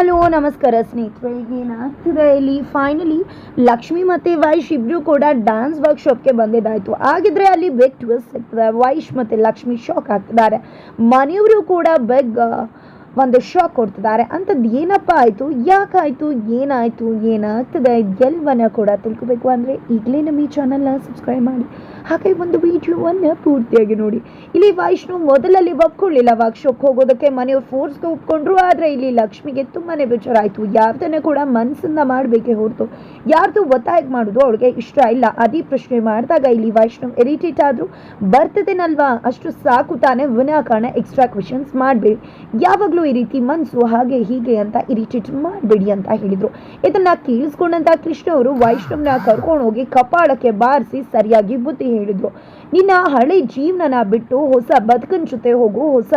Hello, ನಮಸ್ಕಾರ ಸ್ನೇಹಿತರೆ ಏನಾಗ್ತಿದೆ ಇಲ್ಲಿ? ಫೈನಲಿ ಲಕ್ಷ್ಮಿ ಮತ್ತು ವೈಶ್ ಇಬ್ಬರು ಕೂಡ ಡ್ಯಾನ್ಸ್ ವರ್ಕ್ಶಾಪ್ಗೆ ಬಂದಿದ್ದಾಯಿತು. ಆಗಿದ್ರೆ ಅಲ್ಲಿ ಬೆಗ್ ಟ್ವಿಸ್ಟ್ ಸಿಗ್ತದೆ. ವೈಶ್ ಮತ್ತು ಲಕ್ಷ್ಮಿ ಶಾಕ್ ಆಗ್ತಿದ್ದಾರೆ. ಮನೆಯವರು ಕೂಡ ಬೆಗ್ ಒಂದು ಶಾಕ್ ಕೊಡ್ತಿದ್ದಾರೆ. ಅಂಥದ್ದು ಏನಪ್ಪ ಆಯಿತು? ಯಾಕಾಯಿತು ಏನಾಯಿತು? ಏನಾಗ್ತದೆ? ಎಲ್ಲವನ್ನ ಕೂಡ ತಿಳ್ಕೊಬೇಕು ಅಂದರೆ ಈಗಲೇ ನಮ್ಮ ಈ ಚಾನಲ್ನ ಸಬ್ಸ್ಕ್ರೈಬ್ ಮಾಡಿ. ಹಾಗೆ ಒಂದು ವಿಡಿಯೋವನ್ನು ಪೂರ್ತಿಯಾಗಿ ನೋಡಿ. ಇಲ್ಲಿ ವೈಷ್ಣು ಮೊದಲಲ್ಲಿ ಒಪ್ಕೊಳ್ಳಿಲ್ಲ ವರ್ಕ್ಶಾಪ್ ಹೋಗೋದಕ್ಕೆ. ಮನೆಯವ್ರು ಫೋರ್ಸ್ಗೆ ಒಪ್ಕೊಂಡ್ರು, ಆದರೆ ಇಲ್ಲಿ ಲಕ್ಷ್ಮಿಗೆ ತುಂಬಾನೇ ಬೇಜಾರಾಯ್ತು. ಯಾವ್ದನ್ನ ಕೂಡ ಮನಸ್ಸಿಂದ ಮಾಡಬೇಕೇ ಹೊರತು. ಯಾರ್ದು ಒತ್ತಾಯ ಮಾಡೋದು ಅವಳಿಗೆ ಇಷ್ಟ ಇಲ್ಲ. ಅದೇ ಪ್ರಶ್ನೆ ಮಾಡಿದಾಗ ಇಲ್ಲಿ ವೈಷ್ಣವ್ ಇರಿಟೇಟ್ ಆದ್ರು, ಬರ್ತದೇನಲ್ವಾ? ಅಷ್ಟು ಸಾಕು ತಾನೇ ವಿನಾಕಾರಣ ಎಕ್ಸ್ಟ್ರಾ ಕ್ವೆಶನ್ಸ್ ಮಾಡಬೇಡಿ. ಯಾವಾಗಲೂ ಈ ರೀತಿ ಮನಸ್ಸು ಹಾಗೆ ಹೀಗೆ ಅಂತ ಇರಿಟೇಟ್ ಮಾಡಬೇಡಿ ಅಂತ ಹೇಳಿದ್ರು. ಇದನ್ನು ಕೇಳಿಸ್ಕೊಂಡಂಥ ಕೃಷ್ಣ ಅವರು ವೈಷ್ಣವನ ಕರ್ಕೊಂಡು ಹೋಗಿ ಕಪಾಳಕ್ಕೆ ಬಾರಿಸಿ ಸರಿಯಾಗಿ ಬುದ್ಧಿ ಹೇಳಿದ್ರು. ನಿನ್ನ ಹಳೆ ಜೀವನನ ಬಿಟ್ಟು ಹೊಸ ಬದುಕನ್ ಜೊತೆ ಹೋಗು, ಹೊಸ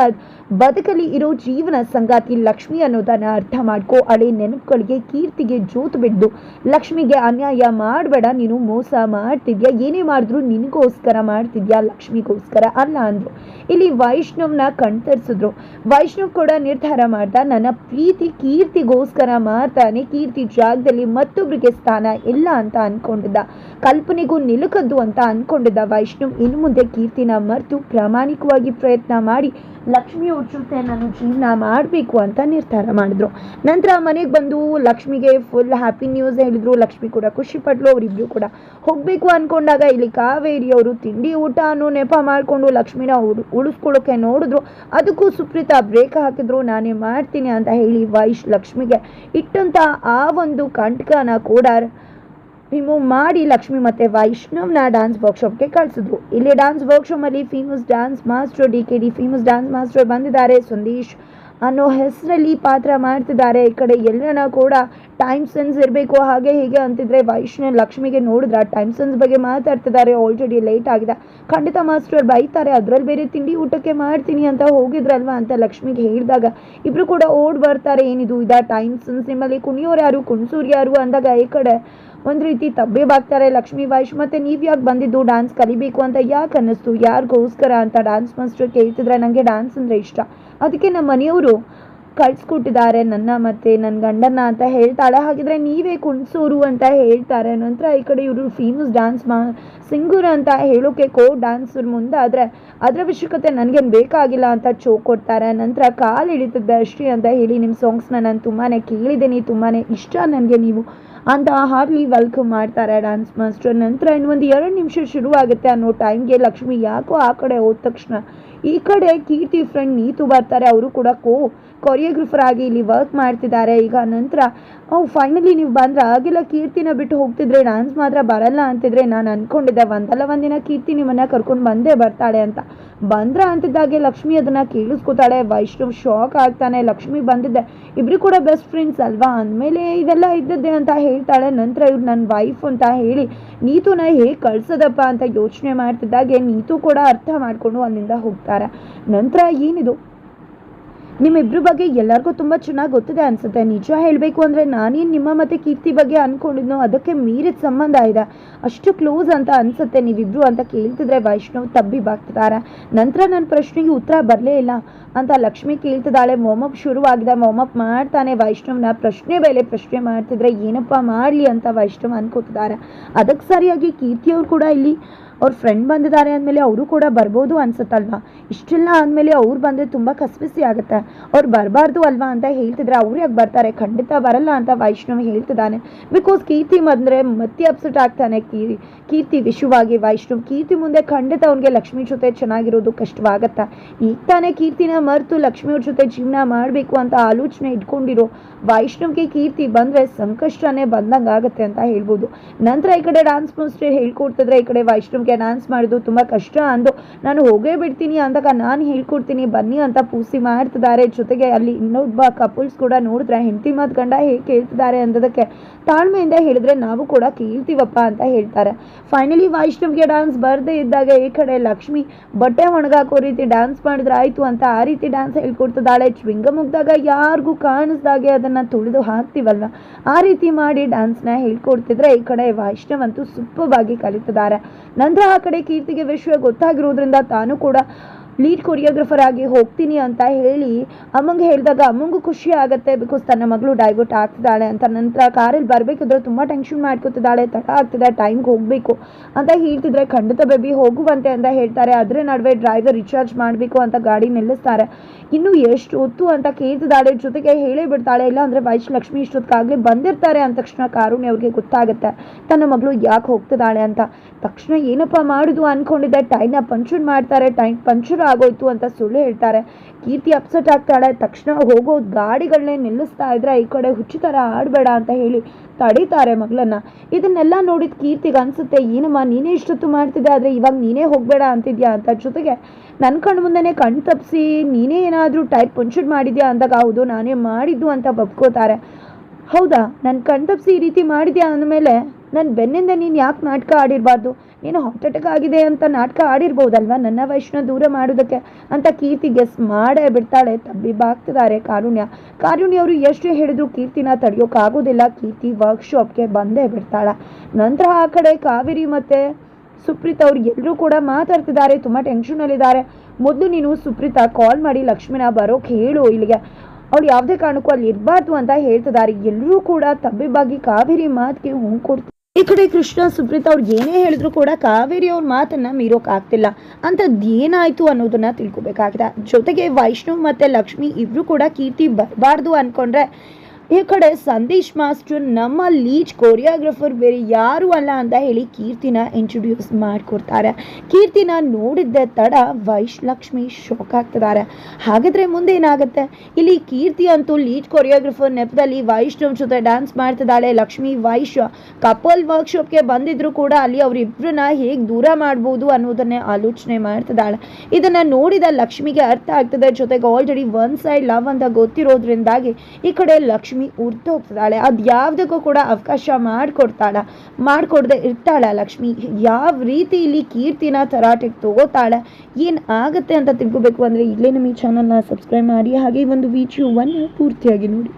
ಬದುಕಲ್ಲಿ ಇರೋ ಜೀವನ ಸಂಗಾತಿ ಲಕ್ಷ್ಮಿ ಅನ್ನೋದನ್ನ ಅರ್ಥ ಮಾಡ್ಕೋ. ಹಳೆ ನೆನಪುಗಳಿಗೆ, ಕೀರ್ತಿಗೆ ಜೋತು ಬಿಡ್ದು ಲಕ್ಷ್ಮಿಗೆ ಅನ್ಯಾಯ ಮಾಡಬೇಡ, ನೀನು ಮೋಸ ಮಾಡ್ತಿದ್ಯಾ? ಏನೇ ಮಾಡಿದ್ರು ನಿನಗೋಸ್ಕರ ಮಾಡ್ತಿದ್ಯಾ? ಲಕ್ಷ್ಮಿಗೋಸ್ಕರ ಅಲ್ಲ ಅಂದ್ರು. ಇಲ್ಲಿ ವೈಷ್ಣವ್ನ ಕಣ್ತರಿಸಿದ್ರು ವೈಷ್ಣವ್ ಕೂಡ ನಿರ್ಧಾರ ಮಾಡ್ತಾ ನನ್ನ ಪ್ರೀತಿ ಕೀರ್ತಿಗೋಸ್ಕರ ಮಾಡ್ತಾನೆ, ಕೀರ್ತಿ ಜಾಗದಲ್ಲಿ ಮತ್ತೊಬ್ಬರಿಗೆ ಸ್ಥಾನ ಇಲ್ಲ ಅಂತ ಅನ್ಕೊಂಡಿದ್ದ. ಕಲ್ಪನೆಗೂ ನಿಲುಕದ್ದು ಅಂತ ಅನ್ಕೊಂಡಿದ್ದ ವೈಷ್ಣವ್. ಇನ್ನು ಮುಂದೆ ಕೀರ್ತಿನ ಮರೆತು ಪ್ರಾಮಾಣಿಕವಾಗಿ ಪ್ರಯತ್ನ ಮಾಡಿ ಲಕ್ಷ್ಮಿಯವ್ರ ಜೊತೆ ನಾನು ಜೀವನ ಮಾಡಬೇಕು ಅಂತ ನಿರ್ಧಾರ ಮಾಡಿದ್ರು. ನಂತರ ಮನೆಗೆ ಬಂದು ಲಕ್ಷ್ಮಿಗೆ ಫುಲ್ ಹ್ಯಾಪಿ ನ್ಯೂಸ್ ಹೇಳಿದ್ರು. ಲಕ್ಷ್ಮಿ ಕೂಡ ಖುಷಿ ಪಟ್ಲು, ಅವರಿಬ್ರು ಕೂಡ ಹೋಗ್ಬೇಕು ಅನ್ಕೊಂಡಾಗ ಇಲ್ಲಿ ಕಾವೇರಿ ಅವರು ತಿಂಡಿ ಊಟ ಅನ್ನೋ ನೆಪ ಮಾಡಿಕೊಂಡು ಲಕ್ಷ್ಮಿನ ಉಳು, ಉಳಿಸ್ಕೊಳ್ಳೋಕೆ ನೋಡಿದ್ರು. ಅದಕ್ಕೂ ಸುಪ್ರೀತಾ ಬ್ರೇಕ್ ಹಾಕಿದ್ರು. ನಾನೇ ಮಾಡ್ತೀನಿ ಅಂತ ಹೇಳಿ ವೈಶ್ ಲಕ್ಷ್ಮಿಗೆ ಇಟ್ಟಂತ ಆ ಒಂದು ಕಂಟಕನ ಕೂಡ ರಿಮೂವ್ ಮಾಡಿ ಲಕ್ಷ್ಮಿ ಮತ್ತೆ ವೈಷ್ಣವ್ನ ಡ್ಯಾನ್ಸ್ ವರ್ಕ್ಶಾಪ್ಗೆ ಕಳಿಸಿದ್ರು. ಇಲ್ಲಿ ಡ್ಯಾನ್ಸ್ ವರ್ಕ್ಶಾಪ್ ಅಲ್ಲಿ famous dance master D K D famous dance master ಬಂದಿದ್ದಾರೆ. ಸಂದೇಶ್ ಅನ್ನೋ ಹೆಸರಲ್ಲಿ ಪಾತ್ರ ಮಾಡ್ತಿದ್ದಾರೆ. ಈ ಕಡೆ ಎಲ್ಲರನ್ನ ಕೂಡ ಟೈಮ್ ಸೆನ್ಸ್ ಇರಬೇಕು. ಹಾಗೆ ಹೀಗೆ ಅಂತಿದ್ರೆ ವೈಷ್ಣವ್ ಲಕ್ಷ್ಮಿಗೆ ನೋಡಿದ್ರೆ ಟೈಮ್ ಸೆನ್ಸ್ ಬಗ್ಗೆ ಮಾತಾಡ್ತಿದ್ದಾರೆ. ಆಲ್ರೆಡಿ ಲೇಟ್ ಆಗಿದೆ. ಖಂಡಿತ ಮಾಸ್ಟರ್ ಬೈತಾರೆ. ಅದರಲ್ಲಿ ಬೇರೆ ತಿಂಡಿ ಊಟಕ್ಕೆ ಮಾಡ್ತೀನಿ ಅಂತ ಹೋಗಿದ್ರಲ್ವಾ ಅಂತ ಲಕ್ಷ್ಮಿಗೆ ಹೇಳಿದಾಗ ಇಬ್ರು ಕೂಡ ಓಡ್ ಬರ್ತಾರೆ. ಏನಿದು? ಇದ ಟೈಮ್ ಸೆನ್ಸ್ ನಿಮ್ಮಲ್ಲಿ ಕುಣಿಯೋರು ಯಾರು? ಕುಣಿಸೋರು ಯಾರು? ಅಂದಾಗ ಈ ಕಡೆ ಒಂದು ರೀತಿ ತಬ್ಬೇಬಾಗ್ತಾರೆ ಲಕ್ಷ್ಮೀ ವೈಶ್, ಮತ್ತೆ ನೀವು ಯಾಕೆ ಬಂದಿದ್ದು ಡ್ಯಾನ್ಸ್ ಕಲಿಬೇಕು ಅಂತ ಯಾಕೆ ಅನ್ನಿಸ್ತು? ಯಾರಿಗೋಸ್ಕರ ಅಂತ ಡ್ಯಾನ್ಸ್ ಮಾಸ್ಟರ್ ಕೇಳ್ತಿದ್ರೆ ನನಗೆ ಡ್ಯಾನ್ಸ್ ಅಂದರೆ ಇಷ್ಟ. ಅದಕ್ಕೆ ನಮ್ಮ ಮನೆಯವರು ಕಳ್ಸ್ಕೊಟ್ಟಿದ್ದಾರೆ ನನ್ನ ಮತ್ತೆ ನನ್ನ ಗಂಡನ ಅಂತ ಹೇಳ್ತಾಳೆ. ಹಾಗಿದ್ರೆ ನೀವೇ ಕುಣಿಸೋರು ಅಂತ ಹೇಳ್ತಾರೆ. ನಂತರ ಈ ಕಡೆ ಇವರು ಫೇಮಸ್ ಡ್ಯಾನ್ಸ್ ಮಾ ಸಿಂಗರ್ ಅಂತ ಹೇಳೋಕೆ ಕೋ ಡ್ಯಾನ್ಸರ್ ಮುಂದೆ ಆದರೆ ಅದರ ಅವಶ್ಯಕತೆ ನನಗೇನು ಬೇಕಾಗಿಲ್ಲ ಅಂತ ಚೋ ಕೊಡ್ತಾರೆ. ನಂತರ ಕಾಲು ಹಿಡಿತದ್ದೆ ಅಷ್ಟೇ ಅಂತ ಹೇಳಿ ನಿಮ್ಮ ಸಾಂಗ್ಸ್ನ ನಾನು ತುಂಬಾ ಕೇಳಿದ್ದೀನಿ. ತುಂಬಾ ಇಷ್ಟ ನನಗೆ ನೀವು. ಅಂತ ಹಾರ್ಲಿ ವೆಲ್ಕಮ್ ಮಾಡ್ತಾರೆ ಡ್ಯಾನ್ಸ್ ಮಾಸ್ಟರ್ ನಂತರ ಇನ್ನೊಂದು ಎರಡು ನಿಮಿಷ ಶುರುವಾಗುತ್ತೆ ಅನ್ನೋ ಟೈಮ್ಗೆ ಲಕ್ಷ್ಮಿ ಯಾಕೋ ಆ ಕಡೆ ಹೋದ ತಕ್ಷಣ ಈ ಕಡೆ ಕೀರ್ತಿ ಫ್ರೆಂಡ್ ನೀತು ಬರ್ತಾರೆ, ಅವರು ಕೂಡ ಕೋ ಕೊರಿಯೋಗ್ರಫರ್ ಆಗಿ ಇಲ್ಲಿ ವರ್ಕ್ ಮಾಡ್ತಿದ್ದಾರೆ. ಈಗ ನಂತರ ಅವು ಫೈನಲಿ ನೀವು ಬಂದ್ರೆ ಆಗಿಲ್ಲ ಕೀರ್ತಿನ ಬಿಟ್ಟು ಹೋಗ್ತಿದ್ರೆ ಡ್ಯಾನ್ಸ್ ಮಾತ್ರ ಬರಲ್ಲ ಅಂತಿದ್ರೆ ನಾನು ಅಂದ್ಕೊಂಡಿದ್ದೆ ಒಂದಲ್ಲ ಒಂದಿನ ಕೀರ್ತಿ ನಿಮ್ಮನ್ನು ಕರ್ಕೊಂಡು ಬಂದೇ ಬರ್ತಾಳೆ ಅಂತ. ಬಂದ್ರ ಅಂತಿದ್ದಾಗೆ ಲಕ್ಷ್ಮಿ ಅದನ್ನು ಕೇಳಿಸ್ಕೊತಾಳೆ. ವೈಷ್ಣವ್ ಶಾಕ್ ಆಗ್ತಾನೆ. ಲಕ್ಷ್ಮಿ ಬಂದಿದ್ದೆ ಇಬ್ಬರು ಕೂಡ ಬೆಸ್ಟ್ ಫ್ರೆಂಡ್ಸ್ ಅಲ್ವಾ? ಅಂದಮೇಲೆ ಇದೆಲ್ಲ ಇದ್ದದ್ದೆ ಅಂತ ಹೇಳ್ತಾಳೆ. ನಂತರ ಇವ್ರು ನನ್ನ ವೈಫ್ ಅಂತ ಹೇಳಿ, ನೀತುನ ಹೇಗೆ ಕಳ್ಸೋದಪ್ಪ ಅಂತ ಯೋಚನೆ ಮಾಡ್ತಿದ್ದಾಗೆ ನೀತು ಕೂಡ ಅರ್ಥ ಮಾಡಿಕೊಂಡು ಅಲ್ಲಿಂದ ಹೋಗ್ತಾರೆ ನಂತರ ಏನಿದು? ನಿಮ್ಮಿಬ್ರ ಬಗ್ಗೆ ಎಲ್ಲರಿಗೂ ತುಂಬ ಚೆನ್ನಾಗಿ ಗೊತ್ತಿದೆ ಅನ್ಸುತ್ತೆ. ನಿಜ ಹೇಳಬೇಕು ಅಂದರೆ ನಾನೇನು ನಿಮ್ಮ ಮತ್ತೆ ಕೀರ್ತಿ ಬಗ್ಗೆ ಅನ್ಕೊಂಡಿದ್ನೋ ಅದಕ್ಕೆ ಮೀರಿದ ಸಂಬಂಧ ಇದೆ. ಅಷ್ಟು ಕ್ಲೋಸ್ ಅಂತ ಅನ್ಸುತ್ತೆ ನೀವಿಬ್ರು ಅಂತ ಕೇಳ್ತಿದ್ರೆ ವೈಷ್ಣವ್ ತಬ್ಬಿ ಬಾಗ್ತಿದ್ದಾರೆ ನಂತರ ನನ್ನ ಪ್ರಶ್ನೆಗೆ ಉತ್ತರ ಬರಲೇ ಇಲ್ಲ ಅಂತ ಲಕ್ಷ್ಮಿ ಕೇಳ್ತಿದ್ದಾಳೆ. ವಾಮಪ್ ಶುರುವಾಗಿದೆ. ವಾಮಪ್ ಮಾಡ್ತಾನೆ ವೈಷ್ಣವ್ನ. ಪ್ರಶ್ನೆ ಮೇಲೆ ಪ್ರಶ್ನೆ ಮಾಡ್ತಿದ್ರೆ ಏನಪ್ಪ ಮಾಡಲಿ ಅಂತ ವೈಷ್ಣವ್ ಅನ್ಕೋತಿದ್ದಾರೆ. ಅದಕ್ಕೆ ಸರಿಯಾಗಿ ಕೀರ್ತಿಯವ್ರು ಕೂಡ ಇಲ್ಲಿ ಅವ್ರ ಫ್ರೆಂಡ್ ಬಂದಿದ್ದಾರೆ ಅಂದಮೇಲೆ ಅವರು ಕೂಡ ಬರ್ಬೋದು ಅನ್ಸುತ್ತಲ್ವಾ? ಇಷ್ಟೆಲ್ಲ ಆದಮೇಲೆ ಅವ್ರು ಬಂದರೆ ತುಂಬ ಕಸ್ಬಿಸಿ ಆಗುತ್ತೆ. ಅವ್ರು ಬರಬಾರ್ದು ಅಲ್ವಾ ಅಂತ ಹೇಳ್ತಿದ್ರೆ ಅವ್ರು ಯಾಕೆ ಬರ್ತಾರೆ? ಖಂಡಿತ ಬರಲ್ಲ ಅಂತ ವೈಷ್ಣವ್ ಹೇಳ್ತಿದ್ದಾನೆ. ಬಿಕಾಸ್ ಕೀರ್ತಿ ಬಂದರೆ ಮತ್ತೆ ಅಪ್ಸೆಟ್ ಆಗ್ತಾನೆ. ಕೀ ಕೀರ್ತಿ ವಿಶುವಾಗಿ ವೈಷ್ಣವ್ ಕೀರ್ತಿ ಮುಂದೆ ಖಂಡಿತ ಅವ್ನಿಗೆ ಲಕ್ಷ್ಮಿ ಜೊತೆ ಚೆನ್ನಾಗಿರೋದು ಕಷ್ಟವಾಗತ್ತೆ. ಈಗ ತಾನೇ ಕೀರ್ತಿನ ಮರೆತು ಲಕ್ಷ್ಮಿಯವ್ರ ಜೊತೆ ಜೀವನ ಮಾಡಬೇಕು ಅಂತ ಆಲೋಚನೆ ಇಟ್ಕೊಂಡಿರೋ ವೈಷ್ಣವ್ಗೆ ಕೀರ್ತಿ ಬಂದರೆ ಸಂಕಷ್ಟನೇ ಬಂದಂಗೆ ಆಗುತ್ತೆ ಅಂತ ಹೇಳ್ಬೋದು. ನಂತರ ಈ ಕಡೆ ಡಾನ್ಸ್ ಮಾಸ್ಟರ್ ಹೇಳ್ಕೊಡ್ತಿದ್ರೆ ಈ ಕಡೆ ವೈಷ್ಣವ್ಗೆ ಡ್ಯಾನ್ಸ್ ಮಾಡೋದು ತುಂಬ ಕಷ್ಟ ಅಂದು ನಾನು ಹೋಗೇ ಬಿಡ್ತೀನಿ ಅಂದಾಗ ನಾನು ಹೇಳ್ಕೊಡ್ತೀನಿ, ಬನ್ನಿ ಅಂತ ಪೂಸಿ ಮಾಡ್ತಿದ್ದಾರೆ. ಜೊತೆಗೆ ಅಲ್ಲಿ ಇನ್ನೊಬ್ಬ ಕಪಲ್ಸ್ ಕೂಡ ನೋಡಿದ್ರೆ ಹೆಂಡತಿ ಮಾತು ಗಂಡ ಹೇಗೆ ಕೇಳ್ತಿದ್ದಾರೆ ಅಂದದಕ್ಕೆ ತಾಳ್ಮೆಯಿಂದ ಹೇಳಿದ್ರೆ ನಾವು ಕೂಡ ಕೇಳ್ತೀವಪ್ಪ ಅಂತ ಹೇಳ್ತಾರೆ. ಫೈನಲಿ ವೈಷ್ಣವ್ಗೆ ಡ್ಯಾನ್ಸ್ ಬರದೇ ಇದ್ದಾಗ ಈ ಕಡೆ ಲಕ್ಷ್ಮಿ ಬಟ್ಟೆ ಒಣಗಾಕೋ ರೀತಿ ಡ್ಯಾನ್ಸ್ ಮಾಡಿದ್ರೆ ಆಯ್ತು ಅಂತ ಆ ರೀತಿ ಡ್ಯಾನ್ಸ್ ಹೇಳ್ಕೊಡ್ತಿದ್ದಾಳೆ. ಚ್ವಿಂಗ ಮುಗ್ದಾಗ ಯಾರಿಗೂ ಕಾಣಿಸ್ದಾಗೆ ಅದನ್ನ ತುಳಿದು ಹಾಕ್ತಿವಲ್ವ? ಆ ರೀತಿ ಮಾಡಿ ಡ್ಯಾನ್ಸ್ನ ಹೇಳ್ಕೊಡ್ತಿದ್ರೆ ಈ ಕಡೆ ವೈಷ್ಣವ್ ಅಂತೂ ಸೂಪರ್ವಾಗಿ ಕಲಿತಿದ್ದಾರೆ. ನಂತರ ಆ ಕಡೆ ಕೀರ್ತಿಗೆ ವಿಷಯ ಗೊತ್ತಾಗಿರೋದ್ರಿಂದ ತಾನು ಕೂಡ ಲೀಡ್ ಕೊರಿಯೋಗ್ರಫರ್ ಆಗಿ ಹೋಗ್ತೀನಿ ಅಂತ ಹೇಳಿ ಅಮ್ಮಂಗೆ ಹೇಳಿದಾಗ, ಅಮ್ಮಂಗೂ ಖುಷಿ ಆಗುತ್ತೆ ಬಿಕಾಸ್ ತನ್ನ ಮಗಳು ಡೈವರ್ಟ್ ಆಗ್ತಿದ್ದಾಳೆ ಅಂತ. ನಂತರ ಕಾರಲ್ಲಿ ಬರಬೇಕಿದ್ರೆ ತುಂಬ ಟೆನ್ಷನ್ ಮಾಡ್ಕೊತಿದ್ದಾಳೆ, ತಡ ಆಗ್ತಿದೆ ಟೈಮ್ಗೆ ಹೋಗಬೇಕು ಅಂತ ಹೇಳ್ತಿದ್ರೆ, ಖಂಡಿತ ಬೇಬಿ ಹೋಗುವಂತೆ ಅಂತ ಹೇಳ್ತಾರೆ. ಅದರ ನಡುವೆ ಡ್ರೈವರ್ ರಿಚಾರ್ಜ್ ಮಾಡಬೇಕು ಅಂತ ಗಾಡಿ ನಿಲ್ಲಿಸ್ತಾರೆ. ಇನ್ನು ಎಷ್ಟು ಹೊತ್ತು ಅಂತ ಕೇಳ್ತಿದ್ದಾಳೆ, ಜೊತೆಗೆ ಹೇಳೇ ಬಿಡ್ತಾಳೆ, ಇಲ್ಲ ಅಂದರೆ ವೈಶ್ಲಕ್ಷ್ಮಿ ಇಷ್ಟೊತ್ತಾಗಲೇ ಬಂದಿರ್ತಾರೆ ಅಂದ ತಕ್ಷಣ ಕಾರುಣ್ಯ ಅವ್ರಿಗೆ ಗೊತ್ತಾಗುತ್ತೆ, ತನ್ನ ಮಗಳು ಯಾಕೆ ಹೋಗ್ತಿದ್ದಾಳೆ ಅಂತ. ತಕ್ಷಣ ಏನಪ್ಪ ಮಾಡೋದು ಅಂದ್ಕೊಂಡಿದ್ದೆ ಟೈರ್ನ ಪಂಚರ್ ಮಾಡ್ತಾರೆ ಟೈರ್ ಪಂಚರ್ ಆಗೋಯ್ತು ಅಂತ ಸುಳ್ಳು ಹೇಳ್ತಾರೆ. ಕೀರ್ತಿ ಅಪ್ಸೆಟ್ ಆಗ್ತಾಳೆ. ತಕ್ಷಣ ಹೋಗೋ ಗಾಡಿಗಳನ್ನೇ ನಿಲ್ಲಿಸ್ತಾ ಇದ್ರೆ ಈ ಕಡೆ ಹುಚ್ಚು ಥರ ಆಡಬೇಡ ಅಂತ ಹೇಳಿ ತಡೀತಾರೆ ಮಗಳನ್ನ. ಇದನ್ನೆಲ್ಲ ನೋಡಿದ ಕೀರ್ತಿಗೆ ಅನ್ಸುತ್ತೆ, ಏನಮ್ಮ, ನೀನೇ ಇಷ್ಟೊತ್ತು ಮಾಡ್ತಿದ್ದೆ, ಆದರೆ ಇವಾಗ ನೀನೇ ಹೋಗಬೇಡ ಅಂತಿದ್ಯಾ? ಅಂತ ಜೊತೆಗೆ ನನ್ನ ಕಣ್ಣು ಮುಂದೆನೇ ಕಣ್ ತಪ್ಪಿಸಿ ನೀನೇ ಏನಾದರೂ ಟೈರ್ ಪಂಚರ್ ಮಾಡಿದ್ಯಾ? ಅಂದಾಗ, ಹೌದು, ನಾನೇ ಮಾಡಿದ್ದು ಅಂತ ಒಪ್ಕೋತಾರೆ ಹೌದಾ? ನನ್ನ ಕಣ್ ತಪ್ಪಿಸಿ ಈ ರೀತಿ ಮಾಡಿದ್ಯಾ? ಅಂದಮೇಲೆ ನನ್ನ ಬೆನ್ನಿಂದ ನೀನು ಯಾಕೆ ನಾಟಕ ಆಡಿರಬಾರ್ದು? ನೀನು ಹಾರ್ಟ್ ಆಗಿದೆ ಅಂತ ನಾಟಕ ಆಡಿರ್ಬೋದಲ್ವಾ ನನ್ನ ವಯಸ್ಸನ್ನ ದೂರ ಮಾಡೋದಕ್ಕೆ? ಅಂತ ಕೀರ್ತಿ ಗೆಸ್ ಮಾಡೇ ಬಿಡ್ತಾಳೆ ತಬ್ಬಿಬ್ಬಾಗ್ತಿದ್ದಾರೆ ಕಾರುಣ್ಯ. ಕಾರುಣ್ಯ ಅವರು ಎಷ್ಟು ಹೇಳಿದ್ರು ಕೀರ್ತಿನ ತಡೆಯೋಕ್ಕಾಗೋದಿಲ್ಲ ಕೀರ್ತಿ ವರ್ಕ್ಶಾಪ್ಗೆ ಬಂದೇ ಬಿಡ್ತಾಳೆ. ನಂತರ ಆ ಕಡೆ ಕಾವೇರಿ ಮತ್ತು ಸುಪ್ರೀತ್ ಅವ್ರು ಎಲ್ಲರೂ ಕೂಡ ಮಾತಾಡ್ತಿದ್ದಾರೆ, ತುಂಬ ಟೆನ್ಷನಲ್ಲಿದ್ದಾರೆ ಮೊದಲು ನೀನು ಸುಪ್ರೀತ ಕಾಲ್ ಮಾಡಿ ಲಕ್ಷ್ಮಿನ ಬರೋಕೆ ಹೇಳು ಇಲ್ಲಿಗೆ. ಅವಳು ಯಾವುದೇ ಕಾರಣಕ್ಕೂ ಅಲ್ಲಿ ಇರಬಾರ್ದು ಅಂತ ಹೇಳ್ತಿದ್ದಾರೆ. ಎಲ್ಲರೂ ಕೂಡ ತಬ್ಬಿಬ್ಬಾಗಿ ಕಾವೇರಿ ಮಾತಿಗೆ ಹೂ ಕೊಡ್ತಾರೆ ಈ ಕಡೆ ಕೃಷ್ಣ ಸುಪ್ರೀತ್ ಅವ್ರು ಏನೇ ಹೇಳಿದ್ರು ಕೂಡ ಕಾವೇರಿ ಅವ್ರ ಮಾತನ್ನ ಮೀರೋಕ್ಕಾಗ್ತಿಲ್ಲ ಅಂಥದ್ದು ಏನಾಯ್ತು ಅನ್ನೋದನ್ನ ತಿಳ್ಕೊಬೇಕಾಗಿದೆ. ಜೊತೆಗೆ ವೈಷ್ಣವ್ ಮತ್ತೆ ಲಕ್ಷ್ಮಿ ಇಬ್ರು ಕೂಡ ಕೀರ್ತಿ ಬರಬಾರ್ದು ಅನ್ಕೊಂಡ್ರೆ ಈ ಕಡೆ ಸಂದೇಶ್ ಮಾಸ್ಟರ್, ನಮ್ಮ ಲೀಚ್ ಕೊರಿಯೋಗ್ರಫರ್ ಬೇರೆ ಯಾರು ಅಲ್ಲ ಅಂತ ಹೇಳಿ ಕೀರ್ತಿನ ಇಂಟ್ರೊಡ್ಯೂಸ್ ಮಾಡಿಕೊಡ್ತಾರೆ. ಕೀರ್ತಿನ ನೋಡಿದ್ದೆ ತಡ ವೈಶ್ಲಕ್ಷ್ಮಿ ಶಾಕ್ ಆಗ್ತಿದ್ದಾರೆ. ಹಾಗಾದ್ರೆ ಮುಂದೆ ಏನಾಗುತ್ತೆ? ಇಲ್ಲಿ ಕೀರ್ತಿ ಅಂತೂ ಲೀಡ್ ಕೊರಿಯೋಗ್ರಫರ್ ನೆಪದಲ್ಲಿ ವೈಷ್ಣವ್ ಜೊತೆ ಡ್ಯಾನ್ಸ್ ಮಾಡ್ತಿದ್ದಾಳೆ. ಲಕ್ಷ್ಮಿ ವೈಶ್ ಕಪಲ್ ವರ್ಕ್ಶಾಪ್ಗೆ ಬಂದಿದ್ರು ಕೂಡ ಅಲ್ಲಿ ಅವರಿಬ್ಬರನ್ನ ಹೇಗೆ ದೂರ ಮಾಡ್ಬೋದು ಅನ್ನೋದನ್ನೇ ಆಲೋಚನೆ ಮಾಡ್ತಿದ್ದಾಳೆ. ಇದನ್ನ ನೋಡಿದ ಲಕ್ಷ್ಮಿಗೆ ಅರ್ಥ ಆಗ್ತದೆ. ಜೊತೆಗೆ ಆಲ್ರೆಡಿ ಒನ್ ಸೈಡ್ ಲವ್ ಅಂತ ಗೊತ್ತಿರೋದ್ರಿಂದಾಗಿ ಈ ಕಡೆ ಲಕ್ಷ್ಮಿ ಉರ್ದು ಹೋಗ್ತಾಳೆ ಅದು ಯಾವುದಕ್ಕೂ ಕೂಡ ಅವಕಾಶ ಮಾಡಿಕೊಡ್ತಾಳ. ಮಾಡಿಕೊಡ್ದೆ ಇರ್ತಾಳ ಲಕ್ಷ್ಮಿ. ಯಾವ ರೀತಿ ಇಲ್ಲಿ ಕೀರ್ತಿನ ತರಾಟೆಗೆ ತಗೋತಾಳೆ, ಏನು ಆಗುತ್ತೆ ಅಂತ ತಿಳ್ಕೊಬೇಕು ಅಂದರೆ ಇಲ್ಲೇ ನಮ್ಮ ಈ ಚಾನಲ್ನ ಸಬ್ಸ್ಕ್ರೈಬ್ ಮಾಡಿ. ಹಾಗೆ ಈ ಒಂದು ವಿಡಿಯೋವನ್ನು ಪೂರ್ತಿಯಾಗಿ ನೋಡಿ.